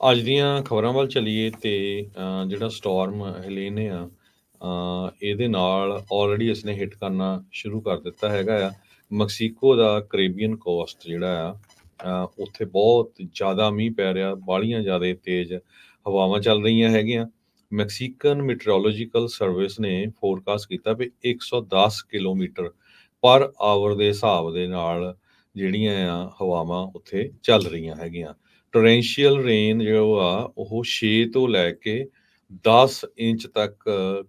ਅੱਜ ਦੀਆਂ ਖਬਰਾਂ ਵੱਲ ਚੱਲੀਏ ਤੇ ਜਿਹੜਾ ਸਟਾਰਮ ਹੇਲੇਨੇ ਆ ਇਹਦੇ ਨਾਲ ਆਲਰੇਡੀ ਇਸਨੇ ਹਿੱਟ ਕਰਨਾ ਸ਼ੁਰੂ ਕਰ ਦਿੱਤਾ ਹੈਗਾ ਆ। ਮੈਕਸੀਕੋ ਦਾ ਕੈਰੀਬੀਅਨ ਕੋਸਟ ਜਿਹੜਾ ਆ ਉੱਥੇ ਬਹੁਤ ਜ਼ਿਆਦਾ ਮੀਂਹ ਪੈ ਰਿਹਾ, ਬਾਹਲੀਆਂ ਜ਼ਿਆਦਾ ਤੇਜ਼ ਹਵਾਵਾਂ ਚੱਲ ਰਹੀਆਂ ਹੈਗੀਆਂ। ਮੈਕਸੀਕਨ ਮੀਟਰੋਲੋਜੀਕਲ ਸਰਵਿਸ ਨੇ ਫੋਰਕਾਸਟ ਕੀਤਾ ਵੀ 110 ਕਿਲੋਮੀਟਰ ਪਰ ਆਵਰ ਦੇ ਹਿਸਾਬ ਦੇ ਨਾਲ ਜਿਹੜੀਆਂ ਆ ਹਵਾਵਾਂ ਉੱਥੇ ਚੱਲ ਰਹੀਆਂ ਹੈਗੀਆਂ। ਟੋਰੈਂਸ਼ੀਅਲ ਰੇਨ ਜੋ ਆ, ਉਹ 6 ਤੋਂ ਲੈ ਕੇ 10 ਇੰਚ ਤੱਕ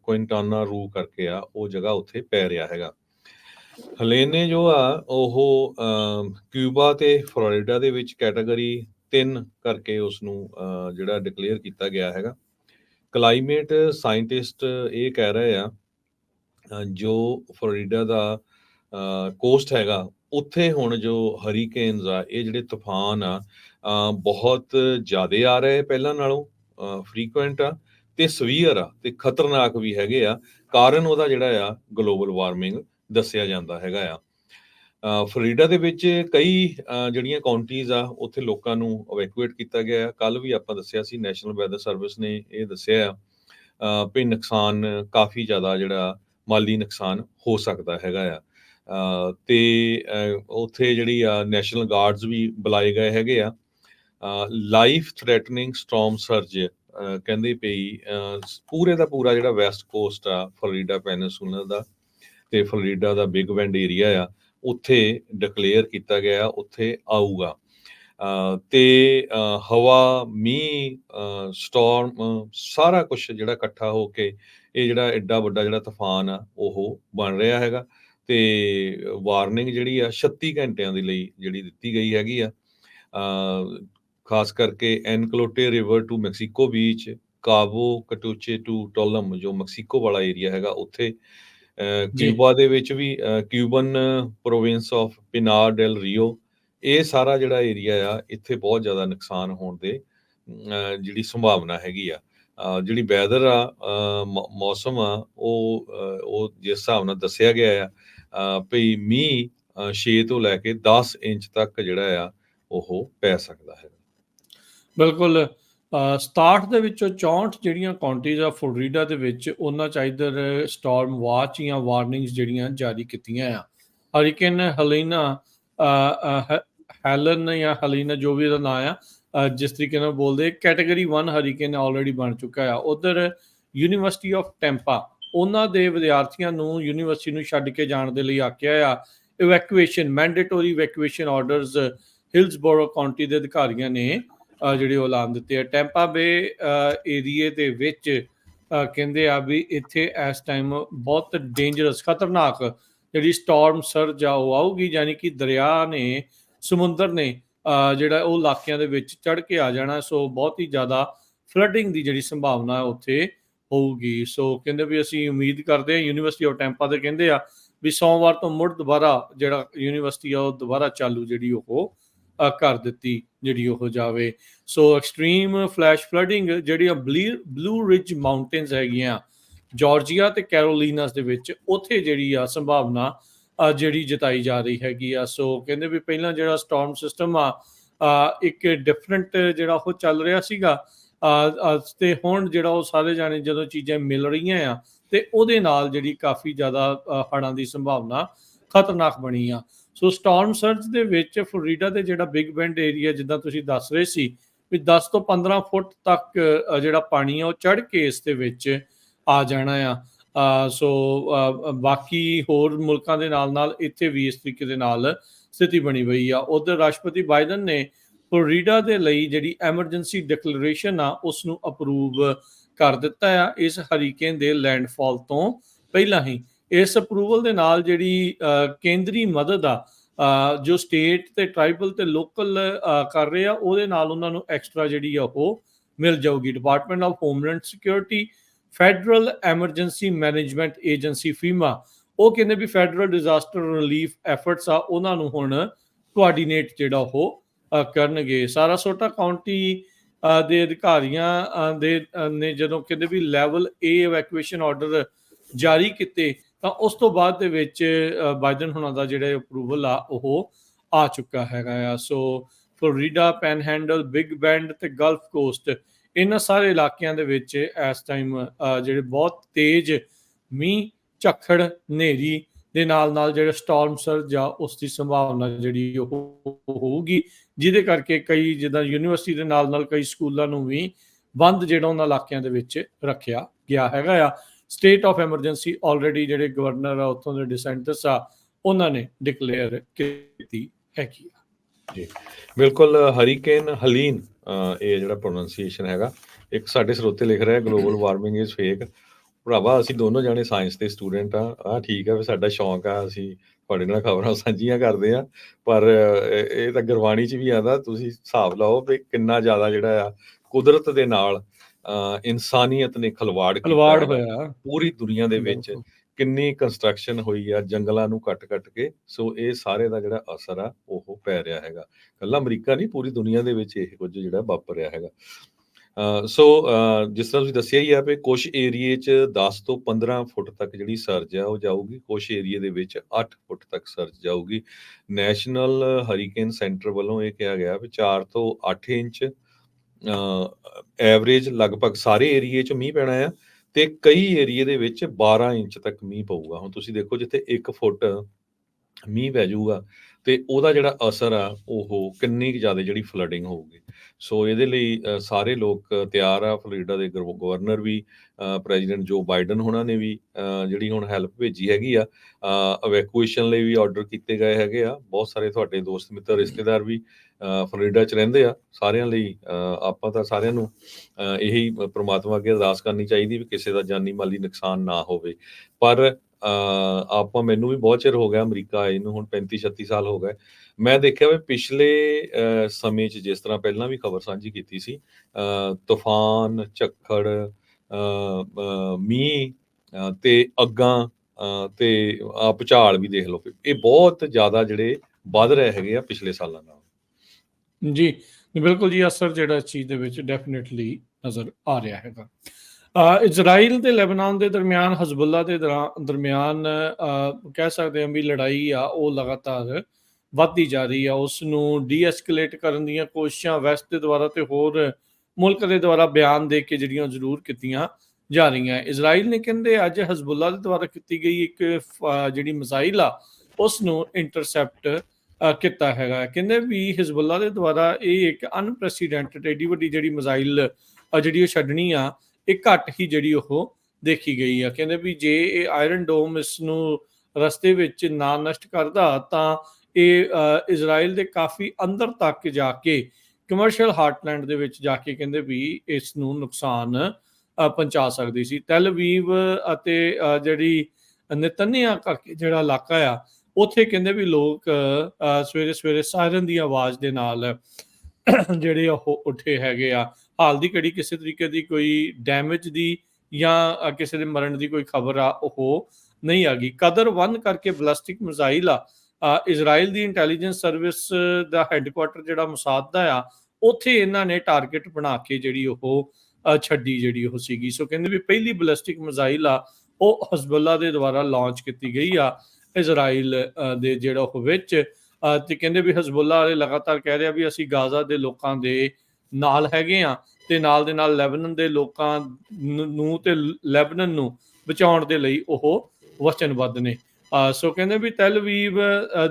ਕੁਇੰਟਾਨਾ ਰੂ ਕਰਕੇ ਆ, ਉਹ ਜਗ੍ਹਾ ਉੱਥੇ ਪੈ ਰਿਹਾ ਹੈਗਾ। ਹਲੇਨੇ ਜੋ ਆ, ਉਹ ਕਿਊਬਾ ਤੇ ਫਲੋਰੀਡਾ ਦੇ ਵਿੱਚ ਕੈਟਾਗਰੀ 3 ਕਰਕੇ ਉਸ ਨੂੰ ਜਿਹੜਾ ਡਿਕਲੇਅਰ ਕੀਤਾ ਗਿਆ ਹੈਗਾ। ਕਲਾਈਮੇਟ ਸਾਇੰਟਿਸਟ ਇਹ ਕਹਿ ਰਹੇ ਆ ਜੋ ਫਲੋਰੀਡਾ ਦਾ ਕੋਸਟ ਹੈਗਾ, ਉੱਥੇ ਹੁਣ ਜੋ ਹਰੀਕੇਨਸ ਆ, ਇਹ ਜਿਹੜੇ ਤੂਫਾਨ ਆ ਬਹੁਤ ਜ਼ਿਆਦੇ ਆ ਰਹੇ ਪਹਿਲਾਂ ਨਾਲੋਂ ਫ੍ਰੀਕੁਐਂਟ ਆ ਤੇ ਸਵੀਅਰ ਆ ਤੇ ਖਤਰਨਾਕ ਵੀ ਹੈਗੇ ਆ। ਕਾਰਨ ਉਹਦਾ ਜਿਹੜਾ ਆ ਗਲੋਬਲ ਵਾਰਮਿੰਗ ਦੱਸਿਆ ਜਾਂਦਾ ਹੈਗਾ ਆ। ਫਲੋਰੀਡਾ ਦੇ ਵਿੱਚ ਕਈ ਜਿਹੜੀਆਂ ਕਾਉਂਟੀਜ਼ ਆ ਉੱਥੇ ਲੋਕਾਂ ਨੂੰ ਇਵੈਕੂਏਟ ਕੀਤਾ ਗਿਆ ਹੈ ਕੱਲ ਵੀ ਆਪਾਂ ਦੱਸਿਆ ਸੀ ਨੈਸ਼ਨਲ ਵੈਦਰ ਸਰਵਿਸ ਨੇ ਇਹ ਦੱਸਿਆ ਆ ਵੀ ਨੁਕਸਾਨ ਕਾਫੀ ਜ਼ਿਆਦਾ ਜਿਹੜਾ ਮਾਲੀ ਨੁਕਸਾਨ ਹੋ ਸਕਦਾ ਹੈਗਾ ਆ। ਅ, ਤੇ ਉੱਥੇ ਜਿਹੜੀ ਆ ਨੈਸ਼ਨਲ ਗਾਰਡਸ ਵੀ ਬੁਲਾਏ ਗਏ ਹੈਗੇ ਆ। ਲਾਈਫ ਥ੍ਰੈਟਨਿੰਗ ਸਟਾਰਮ ਸਰਜ ਕਹਿੰਦੇ ਪਈ ਪੂਰੇ ਦਾ ਪੂਰਾ ਜਿਹੜਾ ਵੈਸਟ ਕੋਸਟ ਆ ਫਲੋਰੀਡਾ ਪੈਨਿਸੂਲਾ ਦਾ ਤੇ ਫਲੋਰੀਡਾ ਦਾ ਬਿਗ ਬੈਂਡ ਏਰੀਆ ਆ ਉੱਥੇ ਡਿਕਲੇਅਰ ਕੀਤਾ ਗਿਆ ਉੱਥੇ ਆਊਗਾ। ਅ, ਤੇ ਹਵਾ ਮੀਂਹ ਸਟਾਰਮ ਸਾਰਾ ਕੁਝ ਜਿਹੜਾ ਇਕੱਠਾ ਹੋ ਕੇ ਇਹ ਜਿਹੜਾ ਐਡਾ ਵੱਡਾ ਜਿਹੜਾ ਤੂਫਾਨ ਆ ਉਹ ਬਣ ਰਿਹਾ ਹੈਗਾ। ਤੇ ਵਾਰਨਿੰਗ ਜਿਹੜੀ ਆ 36 ਘੰਟਿਆਂ ਦੇ ਲਈ ਜਿਹੜੀ ਦਿੱਤੀ ਗਈ ਹੈਗੀ ਆ। ਖਾਸ ਕਰਕੇ Anclote River to Mexico Beach Cabo Catoche to Tulum ਜੋ ਮੈਕਸੀਕੋ ਵਾਲਾ ਏਰੀਆ ਹੈਗਾ ਉੱਥੇ ਕਿਊਬਾ ਦੇ ਵਿੱਚ ਵੀ Cuban province of Pinar del Rio ਇਹ ਸਾਰਾ ਜਿਹੜਾ ਏਰੀਆ ਆ ਇੱਥੇ ਬਹੁਤ ਜ਼ਿਆਦਾ ਨੁਕਸਾਨ ਹੋਣ ਦੇ ਜਿਹੜੀ ਸੰਭਾਵਨਾ ਹੈਗੀ ਆ। ਜਿਹੜੀ ਵੈਦਰ ਆ ਮੌਸਮ ਆ ਉਹ ਉਹ ਜਿਸ ਹਿਸਾਬ ਨਾਲ ਦੱਸਿਆ ਗਿਆ ਆ ਵੀ ਮੀਂਹ 6 ਤੋਂ ਲੈ ਕੇ 10 ਇੰਚ ਤੱਕ ਜਿਹੜਾ ਆ ਉਹ ਪੈ ਸਕਦਾ ਹੈ ਬਿਲਕੁਲ ਅ, 67 ਦੇ ਵਿੱਚੋਂ 64 ਜਿਹੜੀਆਂ ਕਾਉਂਟੀਜ਼ ਆ ਫਲੋਰੀਡਾ ਦੇ ਵਿੱਚ ਉਹਨਾਂ ਚ ਇਧਰ ਸਟਾਰਮ ਵਾਚ ਜਾਂ ਵਾਰਨਿੰਗਸ ਜਿਹੜੀਆਂ ਜਾਰੀ ਕੀਤੀਆਂ ਆ। ਹਰੀਕੇਨ ਹਲੀਨਾ ਹੈਲਨ ਜਾਂ ਹਲੀਨਾ ਜੋ ਵੀ ਇਹਦਾ ਨਾਮ ਆ ਜਿਸ ਤਰੀਕੇ ਨਾਲ ਬੋਲਦੇ ਕੈਟਾਗਰੀ 1 ਹਰੀਕੇਨ ਆਲਰੇਡੀ ਬਣ ਚੁੱਕਾ ਆ। ਉਧਰ ਯੂਨੀਵਰਸਿਟੀ ਆਫ ਟੈਂਪਾ ਉਹਨਾਂ ਦੇ ਵਿਦਿਆਰਥੀਆਂ ਨੂੰ ਯੂਨੀਵਰਸਿਟੀ ਨੂੰ ਛੱਡ ਕੇ ਜਾਣ ਦੇ ਲਈ ਆਖਿਆ ਆ evacuation mandatory evacuation orders Hillsborough County ਦੇ ਅਧਿਕਾਰੀਆਂ ਨੇ। ਜਿਹੜੇ ਉਹ ਐਲਾਨ ਦਿੱਤੇ ਆ ਟੈਂਪਾ ਬੇ ਏਰੀਏ ਦੇ ਵਿੱਚ ਕਹਿੰਦੇ ਆ ਵੀ ਇੱਥੇ ਇਸ ਟਾਈਮ ਬਹੁਤ ਡੇਂਜਰਸ ਖਤਰਨਾਕ ਜਿਹੜੀ ਸਟਾਰਮ ਸਰਜ ਆ ਉਹ ਆਊਗੀ, ਯਾਨੀ ਕਿ ਦਰਿਆ ਨੇ, ਸਮੁੰਦਰ ਨੇ ਜਿਹੜਾ ਉਹ ਇਲਾਕਿਆਂ ਦੇ ਵਿੱਚ ਚੜ ਕੇ ਆ ਜਾਣਾ, ਸੋ ਬਹੁਤ ਹੀ ਜ਼ਿਆਦਾ ਫਲੱਡਿੰਗ ਦੀ ਜਿਹੜੀ ਸੰਭਾਵਨਾ ਹੈ ਉੱਥੇ ਹੋਊਗੀ। ਸੋ ਕਹਿੰਦੇ ਵੀ ਅਸੀਂ ਉਮੀਦ ਕਰਦੇ ਹਾਂ ਯੂਨੀਵਰਸਿਟੀ ਆਫ ਟੈਂਪਾ ਦੇ ਕਹਿੰਦੇ ਆ ਵੀ ਸੋਮਵਾਰ ਤੋਂ ਮੁੜ ਦੁਬਾਰਾ ਜਿਹੜਾ ਯੂਨੀਵਰਸਿਟੀ ਆ, ਉਹ ਦੁਬਾਰਾ ਚਾਲੂ ਜਿਹੜੀ ਉਹ ਕਰ ਦਿੱਤੀ ਜਿਹੜੀ ਉਹ ਜਾਵੇ। ਸੋ ਐਕਸਟ੍ਰੀਮ ਫਲੈਸ਼ ਫਲੱਡਿੰਗ ਜਿਹੜੀਆਂ ਬਲੂ ਰਿਜ ਮਾਊਂਟੇਨਸ ਹੈਗੀਆਂ ਜਾਰਜੀਆ ਤੇ ਕੈਰੋਲੀਨਾਸ ਦੇ ਵਿੱਚ ਉੱਥੇ ਜਿਹੜੀ ਆ ਸੰਭਾਵਨਾ ਜਿਹੜੀ ਜਤਾਈ ਜਾ ਰਹੀ ਹੈਗੀ ਆ। ਸੋ ਕਹਿੰਦੇ ਵੀ ਪਹਿਲਾਂ ਜਿਹੜਾ ਸਟਾਰਮ ਸਿਸਟਮ ਆ ਇੱਕ ਡਿਫਰੈਂਟ ਜਿਹੜਾ ਉਹ ਚੱਲ ਰਿਹਾ ਸੀਗਾ ਅ, ਤੇ ਹੁਣ ਜਿਹੜਾ ਉਹ ਸਾਰੇ ਜਾਣੇ ਜਦੋਂ ਚੀਜ਼ਾਂ ਮਿਲ ਰਹੀਆਂ ਆ ਤੇ ਉਹਦੇ ਨਾਲ ਜਿਹੜੀ ਕਾਫੀ ਜ਼ਿਆਦਾ ਅ, ਹੜ੍ਹਾਂ ਦੀ ਸੰਭਾਵਨਾ ਖਤਰਨਾਕ ਬਣੀ ਆ। ਸੋ ਸਟਾਰਮ ਸਰਜ ਦੇ ਵਿੱਚ ਫਲੋਰੀਡਾ ਦੇ ਜਿਹੜਾ ਬਿਗ ਬੈਂਡ ਏਰੀਆ ਜਿੱਦਾਂ ਤੁਸੀਂ ਦੱਸ ਰਹੇ ਸੀ, ਵੀ 10 ਤੋਂ 15 ਫੁੱਟ ਤੱਕ ਜਿਹੜਾ ਪਾਣੀ ਆ, ਉਹ ਚੜ ਕੇ ਇਸ ਦੇ ਵਿੱਚ ਆ ਜਾਣਾ ਆ। ਸੋ ਬਾਕੀ ਹੋਰ ਮੁਲਕਾਂ ਦੇ ਨਾਲ ਨਾਲ ਇੱਥੇ ਵੀ ਇਸ ਤਰੀਕੇ ਦੇ ਨਾਲ ਸਥਿਤੀ ਬਣੀ ਹੋਈ ਆ। ਉਧਰ ਰਾਸ਼ਟਰਪਤੀ ਬਾਈਡਨ ਨੇ ਫਲੋਰੀਡਾ ਦੇ ਲਈ ਜਿਹੜੀ ਐਮਰਜੈਂਸੀ ਡਿਕਲੇਰੇਸ਼ਨ ਆ ਉਸ ਨੂੰ ਅਪਰੂਵ ਕਰ ਦਿੱਤਾ ਆ। ਇਸ ਹਰੀਕੇਨ ਦੇ ਲੈਂਡਫਾਲ ਤੋਂ ਪਹਿਲਾਂ ਹੀ ਇਸ ਅਪਰੂਵਲ ਦੇ ਨਾਲ ਜਿਹੜੀ ਕੇਂਦਰੀ ਮਦਦ ਆ ਜੋ ਸਟੇਟ ਤੇ ਟ੍ਰਾਈਬਲ ਤੇ ਲੋਕਲ ਕਰ ਰਹੇ ਆ ਉਹਦੇ ਨਾਲ ਉਹਨਾਂ ਨੂੰ ਐਕਸਟਰਾ ਜਿਹੜੀ ਆ ਉਹ ਮਿਲ ਜਾਊਗੀ। Department of Homeland Security Federal Emergency Management Agency FEMA ਉਹ ਕਹਿੰਦੇ ਵੀ ਫੈਡਰਲ ਡਿਜ਼ਾਸਟਰ ਰਿਲੀਫ ਐਫਰਟਸ ਆ ਉਹਨਾਂ ਨੂੰ ਹੁਣ ਕੋਆਰਡੀਨੇਟ ਜਿਹੜਾ ਉਹ ਅ, ਕਰਨਗੇ। ਸਾਰਾਸੋਟਾ ਕਾਉਂਟੀ ਅ, ਦੇ ਅਧਿਕਾਰੀਆਂ ਦੇ ਨੇ ਜਦੋਂ ਕਹਿੰਦੇ ਵੀ ਲੈਵਲ ਏ ਇਵੈਕੂਏਸ਼ਨ ਆਰਡਰ ਜਾਰੀ ਕੀਤੇ ਤਾਂ ਉਸ ਤੋਂ ਬਾਅਦ ਦੇ ਵਿੱਚ ਬਾਈਡਨ ਹੁਣਾਂ ਦਾ ਜਿਹੜਾ ਅਪਰੂਵਲ ਆ, ਉਹ ਆ ਚੁੱਕਾ ਹੈਗਾ ਆ। So Florida panhandle, Big Bend ਤੇ ਗਲਫ ਕੋਸਟ, ਇਹਨਾਂ ਸਾਰੇ ਇਲਾਕਿਆਂ ਦੇ ਵਿੱਚ ਇਸ ਟਾਈਮ ਜਿਹੜੇ ਬਹੁਤ ਤੇਜ਼ ਮੀਂਹ, ਝੱਖੜ, ਹਨੇਰੀ ਦੇ ਨਾਲ ਨਾਲ ਜਿਹੜੇ ਸਟਾਰਮ ਸਰਜ ਆ ਉਸ ਦੀ ਸੰਭਾਵਨਾ ਜਿਹੜੀ ਉਹ ਹੋਊਗੀ, ਜਿਹਦੇ ਕਰਕੇ ਕਈ ਜਿੱਦਾਂ ਯੂਨੀਵਰਸਿਟੀ ਦੇ ਨਾਲ ਨਾਲ ਕਈ ਸਕੂਲਾਂ ਨੂੰ ਵੀ ਬੰਦ ਜਿਹੜਾ ਉਹਨਾਂ ਇਲਾਕਿਆਂ ਦੇ ਵਿੱਚ ਰੱਖਿਆ ਗਿਆ ਹੈਗਾ ਆ। ਸਟੇਟ ਆਫ ਐਮਰਜੈਂਸੀ ਆਲਰੇਡੀ ਜਿਹੜੇ ਗਵਰਨਰ ਆ, ਉੱਥੋਂ ਦੇ ਡਿਸੈਂਟਸ ਆ, ਉਹਨਾਂ ਨੇ ਡਿਕਲੇਅਰ ਕੀਤੀ ਹੈਗੀ ਆ। ਜੀ, ਬਿਲਕੁਲ ਹਰੀਕੇਨ ਹਲੀਨ ਇਹ ਜਿਹੜਾ ਪ੍ਰੋਨੰਸੀਏਸ਼ਨ ਹੈਗਾ, ਇੱਕ ਸਾਡੇ ਸਰੋਤੇ ਲਿਖ ਰਿਹਾ ਗਲੋਬਲ ਵਾਰਮਿੰਗ ਇਜ਼ ਫੇਕ ਭਰਾਵਾ, ਅਸੀਂ ਦੋਨੋਂ ਜਾਣੇ ਸਾਇੰਸ ਦੇ ਸਟੂਡੈਂਟ ਆ। ਆ, ਠੀਕ ਆ, ਵੀ ਸਾਡਾ ਸ਼ੌਂਕ ਆ, ਅਸੀਂ ਤੁਹਾਡੇ ਨਾਲ ਖਬਰਾਂ ਸਾਂਝੀਆਂ ਕਰਦੇ ਆ। ਪਰ ਇਹ ਤਾਂ ਗੁਰਬਾਣੀ ਚ ਵੀ ਆਦਾ ਤੁਸੀਂ ਹਿਸਾਬ ਲਾਓ ਵੀ ਕਿੰਨਾ ਜ਼ਿਆਦਾ ਜਿਹੜਾ ਆ, ਕੁਦਰਤ ਦੇ ਨਾਲ ਇਨਸਾਨੀਅਤ ਨੇ ਖਲਵਾੜ ਕੀਤਾ ਖਲਵਾੜ। ਹੋਇਆ। ਪੂਰੀ ਦੁਨੀਆ ਦੇ ਵਿੱਚ ਕਿੰਨੀ ਕੰਸਟਰਕਸ਼ਨ ਹੋਈ ਆ ਜੰਗਲਾਂ ਨੂੰ ਕੱਟ-ਕੱਟ ਕੇ ਸੋ ਇਹ ਸਾਰੇ ਦਾ ਜਿਹੜਾ ਅਸਰ ਆ ਉਹ ਪੈ ਰਿਹਾ ਹੈਗਾ। ਕੱਲਾ ਅਮਰੀਕਾ ਨਹੀਂ ਪੂਰੀ ਦੁਨੀਆ ਦੇ ਵਿੱਚ ਇਹ ਕੁਝ ਜਿਹੜਾ ਵਾਪਰ ਰਿਹਾ ਹੈਗਾ। ਸੋ ਜਿਸ ਤਰ੍ਹਾਂ ਤੁਸੀਂ ਦੱਸਿਆ ਹੀ ਆ ਵੀ ਕੁਝ ਏਰੀਏ 'ਚ 10 ਤੋਂ 15 ਫੁੱਟ ਤੱਕ ਜਿਹੜੀ ਸਰਜ ਆ ਉਹ ਜਾਊਗੀ। ਕੁਝ ਏਰੀਏ ਦੇ ਵਿੱਚ 8 ਫੁੱਟ ਤੱਕ ਸਰਜ ਜਾਊਗੀ। ਨੈਸ਼ਨਲ ਹਰੀਕੇਨ ਸੈਂਟਰ ਵੱਲੋਂ ਇਹ ਕਿਹਾ ਗਿਆ ਵੀ 4 ਤੋਂ 8 ਇੰਚ ਐਵਰੇਜ ਲਗਭਗ ਸਾਰੇ ਏਰੀਏ 'ਚ ਮੀਂਹ ਪੈਣਾ ਆ ਤੇ ਕਈ ਏਰੀਏ ਦੇ ਵਿੱਚ 12 ਇੰਚ ਤੱਕ ਮੀਂਹ ਪਊਗਾ। ਹੁਣ ਤੁਸੀਂ ਦੇਖੋ ਜਿੱਥੇ 1 ਫੁੱਟ ਮੀਂਹ ਪੈ ਜਾਊਗਾ ਤੇ ਉਹਦਾ ਜਿਹੜਾ ਅਸਰ ਆ, ਉਹ ਕਿੰਨੀ ਕੁ ਜ਼ਿਆਦਾ ਜਿਹੜੀ ਫਲੱਡਿੰਗ ਹੋਊਗੀ। ਸੋ ਇਹਦੇ ਲਈ ਸਾਰੇ ਲੋਕ ਤਿਆਰ ਆ, ਫਲੋਰੀਡਾ ਦੇ ਗਵ- ਗਵਰਨਰ ਵੀ ਪ੍ਰੈਜ਼ੀਡੈਂਟ ਜੋ ਬਾਈਡਨ ਹੋਣਾ ਨੇ ਵੀ ਜਿਹੜੀ ਹੁਣ ਹੈਲਪ ਭੇਜੀ ਹੈਗੀ ਆ ਇਵੈਕੂਏਸ਼ਨ ਲਈ ਵੀ ਆਰਡਰ ਕੀਤੇ ਗਏ ਹੈਗੇ ਆ। ਬਹੁਤ ਸਾਰੇ ਤੁਹਾਡੇ ਦੋਸਤ, ਮਿੱਤਰ, ਰਿਸ਼ਤੇਦਾਰ ਵੀ ਫਲੋਰੀਡਾ ਚ ਰਹਿੰਦੇ ਆ। ਸਾਰਿਆਂ ਲਈ ਆਪਾਂ ਤਾਂ ਸਾਰਿਆਂ ਨੂੰ ਇਹੀ ਪ੍ਰਮਾਤਮਾ ਅੱਗੇ ਅਰਦਾਸ ਕਰਨੀ ਚਾਹੀਦੀ ਵੀ ਕਿਸੇ ਦਾ ਜਾਨੀ ਮਾਲੀ ਨੁਕਸਾਨ ਨਾ ਹੋਵੇ। ਪਰ ਆਪਾਂ ਮੈਨੂੰ ਵੀ ਬਹੁਤ ਚਿਰ ਹੋ ਗਿਆ ਅਮਰੀਕਾ ਆਏ ਨੂੰ, ਹੁਣ 35 36 ਸਾਲ ਹੋ ਗਏ। ਮੈਂ ਦੇਖਿਆ ਵੀ ਪਿਛਲੇ ਸਮੇਂ 'ਚ ਜਿਸ ਤਰ੍ਹਾਂ ਪਹਿਲਾਂ ਵੀ ਖਬਰ ਸਾਂਝੀ ਕੀਤੀ ਸੀ ਤੂਫਾਨ, ਝੱਖੜ ਮੀਂਹ ਤੇ ਅੱਗਾਂ ਤੇ ਆ ਭੁਚਾਲ ਵੀ ਦੇਖ ਲਓ। ਇਹ ਬਹੁਤ ਜ਼ਿਆਦਾ ਜਿਹੜੇ ਵੱਧ ਰਹੇ ਹੈਗੇ ਆ ਪਿਛਲੇ ਸਾਲਾਂ ਨਾਲ। ਜੀ, ਬਿਲਕੁਲ ਜੀ, ਅਸਰ ਜਿਹੜਾ ਇਸ ਚੀਜ਼ ਦੇ ਵਿੱਚ ਡੈਫੀਨਿਟਲੀ ਨਜ਼ਰ ਆ ਰਿਹਾ ਹੈਗਾ। ਇਜ਼ਰਾਈਲ ਤੇ ਲੈਬਨਾਨ ਦੇ ਦਰਮਿਆਨ ਹਜ਼ਬੁੱਲਾ ਦੇ ਦਰਾ- ਦਰਮਿਆਨ ਕਹਿ ਸਕਦੇ ਹਾਂ ਵੀ ਲੜਾਈ ਆ ਉਹ ਲਗਾਤਾਰ ਵੱਧਦੀ ਜਾ ਰਹੀ ਆ। ਉਸ ਨੂੰ ਡੀਐਸਕੇਲੇਟ ਕਰਨ ਦੀਆਂ ਕੋਸ਼ਿਸ਼ਾਂ ਵੈਸਟ ਦੇ ਦੁਆਰਾ ਤੇ ਹੋਰ ਮੁਲਕ ਦੇ ਦੁਆਰਾ ਬਿਆਨ ਦੇ ਕੇ ਜਿਹੜੀਆਂ ਜ਼ਰੂਰ ਕੀਤੀਆਂ ਜਾ ਰਹੀਆਂ। ਇਜ਼ਰਾਈਲ ਨੇ ਕਹਿੰਦੇ ਅੱਜ ਹਜ਼ਬੁੱਲਾ ਦੇ ਦੁਆਰਾ ਕੀਤੀ ਗਈ ਇੱਕ ਅ, ਜਿਹੜੀ ਮਿਜ਼ਾਈਲ ਆ ਉਸ ਨੂੰ ਇੰਟਰਸੈਪਟ ਕੀਤਾ ਹੈਗਾ। ਕਹਿੰਦੇ ਵੀ ਹਜ਼ਬੁੱਲਾ ਦੇ ਦੁਆਰਾ ਇਹ ਇੱਕ ਅਨਪ੍ਰੈਸੀਡੈਂਟਡ ਐਡੀ ਵੱਡੀ ਜਿਹੜੀ ਮਿਜ਼ਾਈਲ ਜਿਹੜੀ ਉਹ ਛੱਡਣੀ ਆ ਇਹ ਘੱਟ ਹੀ ਜਿਹੜੀ ਉਹ ਦੇਖੀ ਗਈ ਆ। ਕਹਿੰਦੇ ਵੀ ਜੇ ਇਹ ਆਇਰਨ ਡੋਮ ਇਸ ਨੂੰ ਰਸਤੇ ਵਿੱਚ ਨਾ ਨਸ਼ਟ ਕਰਦਾ, ਤਾਂ ਇਹ ਇਜ਼ਰਾਈਲ ਦੇ ਕਾਫੀ ਅੰਦਰ ਤੱਕ ਜਾ ਕੇ ਕਮਰਸ਼ੀਅਲ ਹਾਰਟਲੈਂਡ ਦੇ ਵਿੱਚ ਜਾ ਕੇ ਕਹਿੰਦੇ ਵੀ ਇਸ ਨੂੰ ਨੁਕਸਾਨ ਪਹੁੰਚਾ ਸਕਦੀ ਸੀ। ਟੈਲ ਅਤੇ ਜਿਹੜੀ ਨਿਤਨਿਆ ਕਰਕੇ ਜਿਹੜਾ ਇਲਾਕਾ ਆ, ਉੱਥੇ ਕਹਿੰਦੇ ਵੀ ਲੋਕ ਸਵੇਰੇ ਸਵੇਰੇ ਸਾਇਰਨ ਦੀ ਆਵਾਜ਼ ਦੇ ਨਾਲ ਜਿਹੜੇ ਉਹ ਉੱਠੇ ਹੈਗੇ ਆ। ਹਾਲ ਦੀ ਘੜੀ ਕਿਸੇ ਤਰੀਕੇ ਦੀ ਕੋਈ ਡੈਮੇਜ ਦੀ ਜਾਂ ਕਿਸੇ ਦੇ ਮਰਨ ਦੀ ਕੋਈ ਖਬਰ ਆ ਉਹ ਨਹੀਂ ਆ ਗਈ। ਕਦਰ 1 ਕਰਕੇ ਬਲਾਸਟਿਕ ਮਿਜ਼ਾਈਲ ਆ ਇਜ਼ਰਾਈਲ ਦੀ ਇੰਟੈਲੀਜੈਂਸ ਸਰਵਿਸ ਦਾ ਹੈੱਡਕੁਆਟਰ ਜਿਹੜਾ ਮਸਾਦ ਦਾ ਆ ਉੱਥੇ ਇਹਨਾਂ ਨੇ ਟਾਰਗੇਟ ਬਣਾ ਕੇ ਜਿਹੜੀ ਉਹ ਛੱਡੀ ਜਿਹੜੀ ਉਹ ਸੀਗੀ। ਸੋ ਕਹਿੰਦੇ ਵੀ ਪਹਿਲੀ ਬਲਾਸਟਿਕ ਮਿਜ਼ਾਈਲ ਆ ਉਹ ਹਜ਼ਬੁੱਲਾ ਦੇ ਦੁਆਰਾ ਲਾਂਚ ਕੀਤੀ ਗਈ ਆ ਇਜ਼ਰਾਈਲ ਦੇ ਜਿਹੜਾ ਉਹ ਵਿੱਚ। ਅ, ਤੇ ਕਹਿੰਦੇ ਵੀ ਹਜ਼ਬੁੱਲਾ ਵਾਲੇ ਲਗਾਤਾਰ ਕਹਿ ਰਿਹਾ ਵੀ ਅਸੀਂ ਗਾਜ਼ਾ ਦੇ ਲੋਕਾਂ ਦੇ ਨਾਲ ਹੈਗੇ ਆ ਤੇ ਨਾਲ ਦੇ ਨਾਲ ਲੈਬਨਨ ਦੇ ਲੋਕਾਂ ਨੂੰ ਤੇ ਲੈਬਨਨ ਨੂੰ ਬਚਾਉਣ ਦੇ ਲਈ ਉਹ ਵਚਨਬੱਧ ਨੇ। ਸੋ ਕਹਿੰਦੇ ਵੀ ਟੈਲ ਅਵੀਵ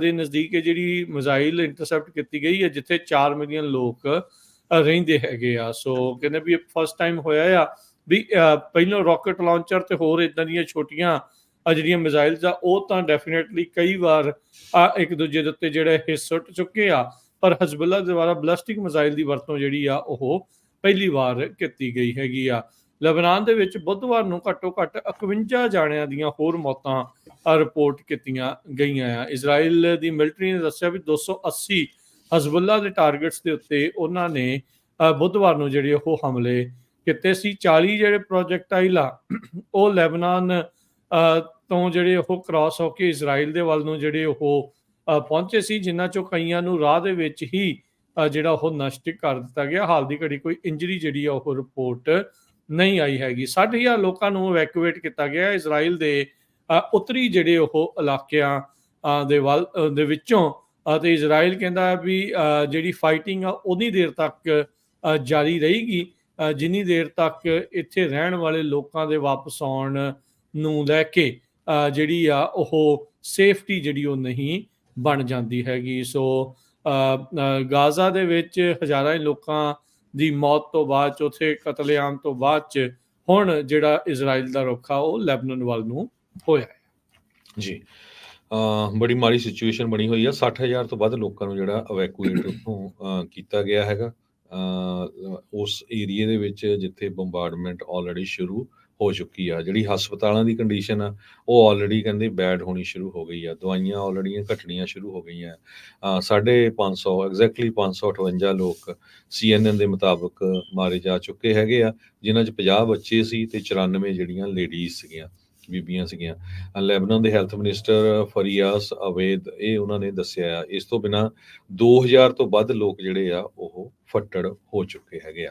ਦੇ ਨਜ਼ਦੀਕ ਇਹ ਜਿਹੜੀ ਮਿਜ਼ਾਈਲ ਇੰਟਰਸੈਪਟ ਕੀਤੀ ਗਈ ਹੈ ਜਿੱਥੇ 4 ਮਿਲੀਅਨ ਲੋਕ ਰਹਿੰਦੇ ਹੈਗੇ ਆ। ਸੋ ਕਹਿੰਦੇ ਵੀ ਫਸਟ ਟਾਈਮ ਹੋਇਆ ਆ ਵੀ ਅ, ਪਹਿਲਾਂ ਰਾਕਟ ਲਾਂਚਰ ਤੇ ਹੋਰ ਇਦਾਂ ਦੀਆਂ ਛੋਟੀਆਂ ਜਿਹੜੀਆਂ ਮਿਜ਼ਾਈਲਸ ਆ ਉਹ ਤਾਂ ਡੈਫੀਨਿਟਲੀ ਕਈ ਵਾਰ ਇੱਕ ਦੂਜੇ ਦੇ ਉੱਤੇ ਜਿਹੜੇ ਇਹ ਸੁੱਟ ਚੁੱਕੇ ਆ। ਪਰ ਹਜ਼ਬੁੱਲਾ ਦੁਆਰਾ ਬਲਾਸਟਿਕ ਮਿਜ਼ਾਈਲ ਦੀ ਵਰਤੋਂ ਜਿਹੜੀ ਆ, ਉਹ ਪਹਿਲੀ ਵਾਰ ਕੀਤੀ ਗਈ ਹੈਗੀ ਆ। ਲਬਨਾਨ ਦੇ ਵਿੱਚ ਬੁੱਧਵਾਰ ਨੂੰ ਘੱਟੋ ਘੱਟ 51 ਜਾਣਿਆਂ ਦੀਆਂ ਹੋਰ ਮੌਤਾਂ ਰਿਪੋਰਟ ਕੀਤੀਆਂ ਗਈਆਂ ਆ। ਇਜ਼ਰਾਈਲ ਦੀ ਮਿਲਟਰੀ ਨੇ ਦੱਸਿਆ ਵੀ 280 ਹਜ਼ਬੁੱਲਾ ਦੇ ਟਾਰਗੇਟਸ ਦੇ ਉੱਤੇ ਉਹਨਾਂ ਨੇ ਬੁੱਧਵਾਰ ਨੂੰ ਜਿਹੜੇ ਉਹ ਹਮਲੇ ਕੀਤੇ ਸੀ। 40 ਜਿਹੜੇ ਪ੍ਰੋਜੈਕਟਾਈਲ ਆ, ਉਹ ਲੈਬਨਾਨ ਤੋਂ ਜਿਹੜੇ ਉਹ ਕ੍ਰਾਸ ਹੋ ਕੇ ਇਜ਼ਰਾਈਲ ਦੇ ਵੱਲ ਨੂੰ ਜਿਹੜੇ ਉਹ ਪਹੁੰਚੇ ਸੀ, ਜਿਨ੍ਹਾਂ ਚੋਂ ਕਈਆਂ ਨੂੰ ਰਾਹ ਦੇ ਵਿੱਚ ਹੀ ਜਿਹੜਾ ਉਹ ਨਸ਼ਟ ਕਰ ਦਿੱਤਾ ਗਿਆ। ਹਾਲ ਦੀ ਘੜੀ ਕੋਈ ਇੰਜਰੀ ਜਿਹੜੀ ਆ, ਉਹ ਰਿਪੋਰਟ ਨਹੀਂ ਆਈ ਹੈਗੀ। 60000 ਲੋਕਾਂ ਨੂੰ ਇਵੈਕੂਏਟ ਕੀਤਾ ਗਿਆ। ਇਜ਼ਰਾਈਲ ਦੇ ਉੱਤਰੀ ਜਿਹੜੇ ਉਹ ਇਲਾਕਿਆਂ ਦੇ ਵੱਲ ਦੇ ਵਿੱਚੋਂ ਅਤੇ ਇਜ਼ਰਾਈਲ ਕਹਿੰਦਾ ਵੀ ਜਿਹੜੀ ਫਾਈਟਿੰਗ ਆ ਉਨੀ ਦੇਰ ਤੱਕ ਜਾਰੀ ਰਹੇਗੀ। ਜਿੰਨੀ ਦੇਰ ਤੱਕ ਇੱਥੇ ਰਹਿਣ ਵਾਲੇ ਲੋਕਾਂ ਦੇ ਵਾਪਸ ਆਉਣ ਨੂੰ ਲੈ ਕੇ ਜਿਹੜੀ ਆ, ਉਹ ਸੇਫਟੀ ਜਿਹੜੀ ਉਹ ਨਹੀਂ ਬਣ ਜਾਂਦੀ ਹੈਗੀ। ਸੋ ਗਾਜ਼ਾ ਦੇ ਵਿੱਚ ਹਜ਼ਾਰਾਂ ਹੀ ਲੋਕਾਂ ਦੀ ਮੌਤ ਤੋਂ ਬਾਅਦ ਚ ਉੱਥੇ ਕਤਲੇਆਮ ਤੋਂ ਬਾਅਦ ਚ ਹੁਣ ਜਿਹੜਾ ਇਜ਼ਰਾਈਲ ਦਾ ਰੁੱਖ ਆ ਉਹ ਲੈਬਨਾਨ ਵੱਲ ਨੂੰ ਹੋਇਆ ਜੀ। ਬੜੀ ਮਾੜੀ ਸਿਚੁਏਸ਼ਨ ਬਣੀ ਹੋਈ ਆ। 60000 ਤੋਂ ਵੱਧ ਲੋਕਾਂ ਨੂੰ ਜਿਹੜਾ ਇਵੈਕੂਏਟ ਉੱਥੋਂ ਕੀਤਾ ਗਿਆ ਹੈਗਾ। ਅ, ਉਸ ਏਰੀਏ ਦੇ ਵਿੱਚ ਜਿੱਥੇ ਬੰਬਾਰਡਮੈਂਟ ਆਲਰੇਡੀ ਸ਼ੁਰੂ ਹੋ ਚੁੱਕੀ ਆ। ਜਿਹੜੀ ਹਸਪਤਾਲਾਂ ਦੀ ਕੰਡੀਸ਼ਨ ਆ ਉਹ ਆਲਰੇਡੀ ਕਹਿੰਦੇ ਬੈਡ ਹੋਣੀ ਸ਼ੁਰੂ ਹੋ ਗਈ ਆ। ਦਵਾਈਆਂ ਆਲਰੇਡੀ ਘਟਣੀਆਂ ਸ਼ੁਰੂ ਹੋ ਗਈਆਂ। ਅ, ਸਾਢੇ 500 ਐਗਜ਼ੈਕਟਲੀ 558 ਲੋਕ CNN ਦੇ ਮੁਤਾਬਕ ਮਾਰੇ ਜਾ ਚੁੱਕੇ ਹੈਗੇ ਆ। ਜਿਨ੍ਹਾਂ 'ਚ 50 ਬੱਚੇ ਸੀ ਤੇ 94 ਜਿਹੜੀਆਂ ਲੇਡੀਜ਼ ਸੀਗੀਆਂ ਬੀਬੀਆਂ ਸੀਗੀਆਂ। ਲੈਬਨਨ ਦੇ ਹੈਲਥ ਮਿਨਿਸਟਰ ਫਰੀਆਸ ਅਵੇਦ ਇਹ ਉਹਨਾਂ ਨੇ ਦੱਸਿਆ ਆ ਇਸ ਤੋਂ ਬਿਨਾ 2000 ਤੋਂ ਵੱਧ ਲੋਕ ਜਿਹੜੇ ਆ ਉਹ ਫੱਟੜ ਹੋ ਚੁੱਕੇ ਹੈਗੇ ਆ।